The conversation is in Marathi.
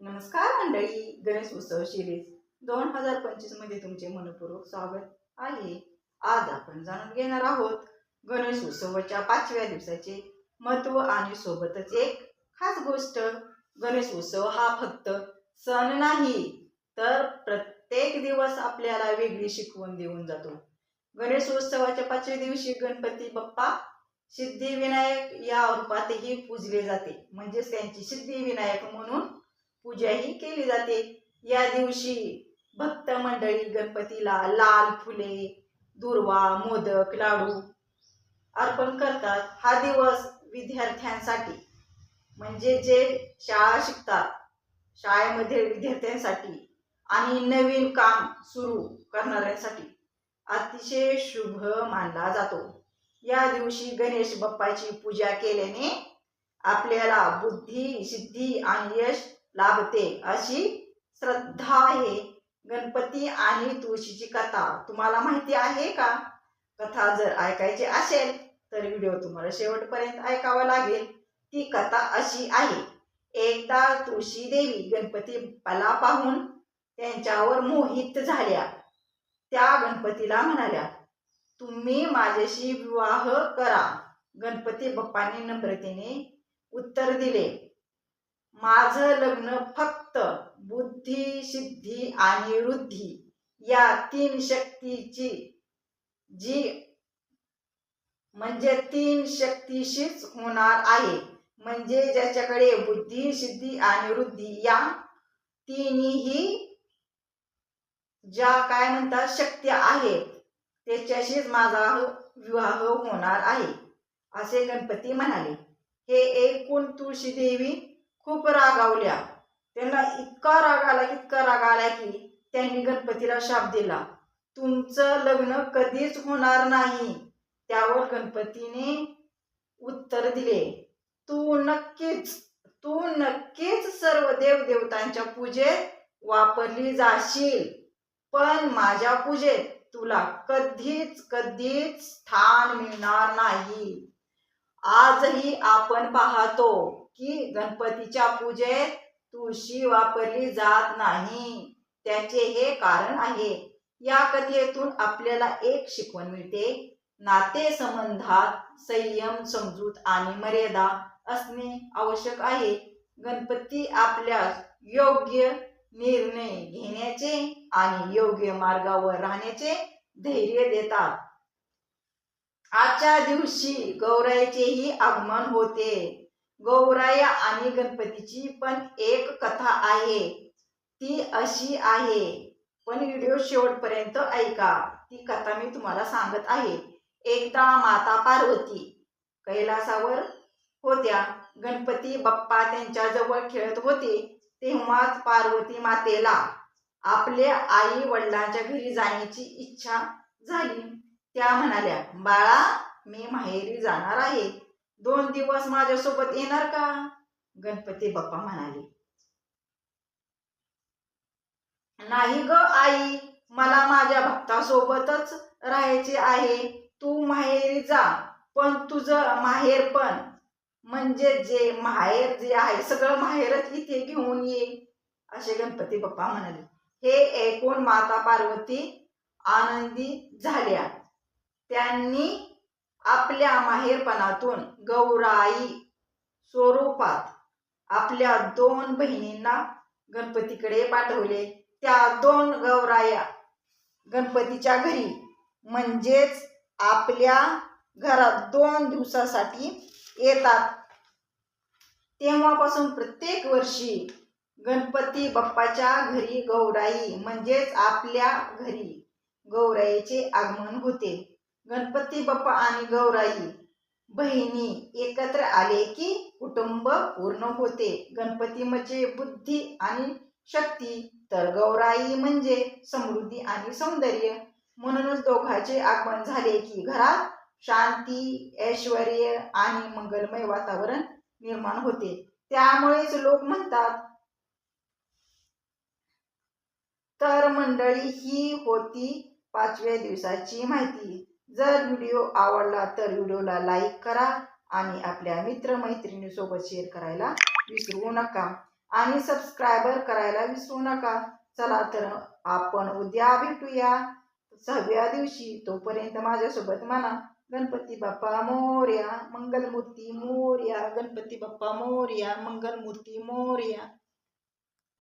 नमस्कार मंडळी गणेश उत्सव सिरीज दोन हजार पंचवीसमध्ये तुमचे मनपूर्वक स्वागत आहे. आज आपण जाणून घेणार आहोत गणेश उत्सवाच्या पाचव्या दिवसाचे महत्त्व आणि सोबतच एक खास गोष्ट गणेश उत्सव हा फक्त सण नाही तर प्रत्येक दिवस आपल्याला वेगळी शिकवून देऊन जातो. गणेश उत्सवाच्या पाचव्या दिवशी गणपती बाप्पा सिद्धिविनायक या रूपातही पूजले जाते. म्हणजेच त्यांची सिद्धिविनायक म्हणून पूजाही केली जाते. या दिवशी भक्त मंडळी गणपतीला लाल फुले दुर्वा मोदक लाडू अर्पण करतात. हा दिवस विद्यार्थ्यांसाठी म्हणजे जे शाळा शिकतात शाळेमध्ये विद्यार्थ्यांसाठी आणि नवीन काम सुरू करणाऱ्यांसाठी अतिशय शुभ मानला जातो. या दिवशी गणेश बाप्पाची पूजा केल्याने आपल्याला बुद्धी सिद्धी आणि यश लाभते. अशी श्रद्धा आहे गणपती आणि तुळशीची कथा. तुम्हाला माहिती आहे का? कथा जर ऐकायची असेल तर व्हिडिओ तुम्हाला शेवटपर्यंत ऐकावा लागेल. ती कथा अशी आहे. एकदा तुळशी देवी गणपती बाप्पाला पाहून त्यांच्यावर मोहित झाल्या. त्या गणपतीला म्हणाल्या तुम्ही माझ्याशी विवाह करा. गणपती बाप्पाने नम्रतेने उत्तर दिले. माझं लग्न फक्त बुद्धी सिद्धी आणि वृद्धी या तीन शक्तीची जी म्हणजे तीन शक्तीशीच होणार आहे. म्हणजे ज्याच्याकडे बुद्धी सिद्धी आणि वृद्धी या तिन्ही ज्या काय म्हणतात शक्ती आहेत त्याच्याशीच माझा विवाह होणार आहे. असे गणपती म्हणाले. हे एकूण तुळशी देवी खूप रागावल्या त्यांना इतका राग आला इतका राग आला की त्यांनी गणपतीला शाप दिला. तुमचं लग्न कधीच होणार नाही. त्यावर गणपतीने उत्तर दिले. तू नक्कीच तू नक्कीच सर्व देवदेवतांच्या पूजेत वापरली जाशील. पण माझ्या पूजेत तुला कधीच कधीच स्थान मिळणार नाही. आजही आपण पाहतो की गणपतीच्या पूजेत तुळशी वापरली जात नाही. त्याचे हे कारण आहे. या कथेतून आपल्याला एक शिकवण मिळते. नाते संबंधात संयम समजूत आणि मर्यादा असणे आवश्यक आहे. गणपती आपल्या योग्य निर्णय घेण्याचे आणि योग्य मार्गावर राहण्याचे धैर्य देतात. आजच्या दिवशी गौराईचेही आगमन होते. गौराया आणि गणपतीची पण एक कथा आहे. ती अशी आहे. पण व्हिडिओ शेवटपर्यंत ऐका. ती कथा मी तुम्हाला सांगत आहे. एकदा माता पार्वती कैलासावर होत्या. गणपती बाप्पा त्यांच्या जवळ खेळत होते. तेव्हाच पार्वती मातेला आपल्या आई वडिलांच्या घरी जाण्याची इच्छा झाली. त्या म्हणाल्या बाळा मी माहेरी जाणार आहे. दोन दिवस माझ्यासोबत येणार का? गणपती बाप्पा म्हणाले. नाही ग आई मला माझ्या भक्तासोबतच राहायचे आहे. तू माहेरी जा पण तुझं माहेर पण. म्हणजे जे माहेर जे आहे सगळं माहेरच इथे घेऊन ये. असे गणपती बाप्पा म्हणाले. हे ऐकून माता पार्वती आनंदी झाल्या. त्यांनी आपल्या माहेरपणातून गौराई स्वरूपात आपल्या दोन बहिणींना गणपतीकडे पाठवले. त्या दोन गौराया गणपतीच्या घरी म्हणजेच आपल्या घरात दोन दिवसासाठी येतात. तेव्हापासून प्रत्येक वर्षी गणपती बाप्पाच्या घरी गौराई म्हणजेच आपल्या घरी गौराईचे आगमन होते. गणपती बाप्पा आणि गौराई बहिणी एकत्र आले की कुटुंब पूर्ण होते. गणपती म्हणजे बुद्धी आणि शक्ती. तर गौराई म्हणजे समृद्धी आणि सौंदर्य. म्हणूनच दोघांचे आगमन झाले की घरात शांती ऐश्वर आणि मंगलमय वातावरण निर्माण होते. त्यामुळेच लोक म्हणतात तर मंडळी ही होती पाचव्या दिवसाची माहिती. जर व्हिडिओ आवडला तर व्हिडिओला लाईक करा आणि आपल्या मित्रमैत्रिणीसोबत शेअर करायला विसरू नका. आणि सबस्क्रायबर करायला विसरू नका. चला तर आपण उद्या भेटूया. सहाव्या दिवशी तोपर्यंत माझ्यासोबत म्हणा गणपती बाप्पा मोर्या मंगलमूर्ती मोर्या गणपती बाप्पा मोर्या मंगलमूर्ती मोर्या.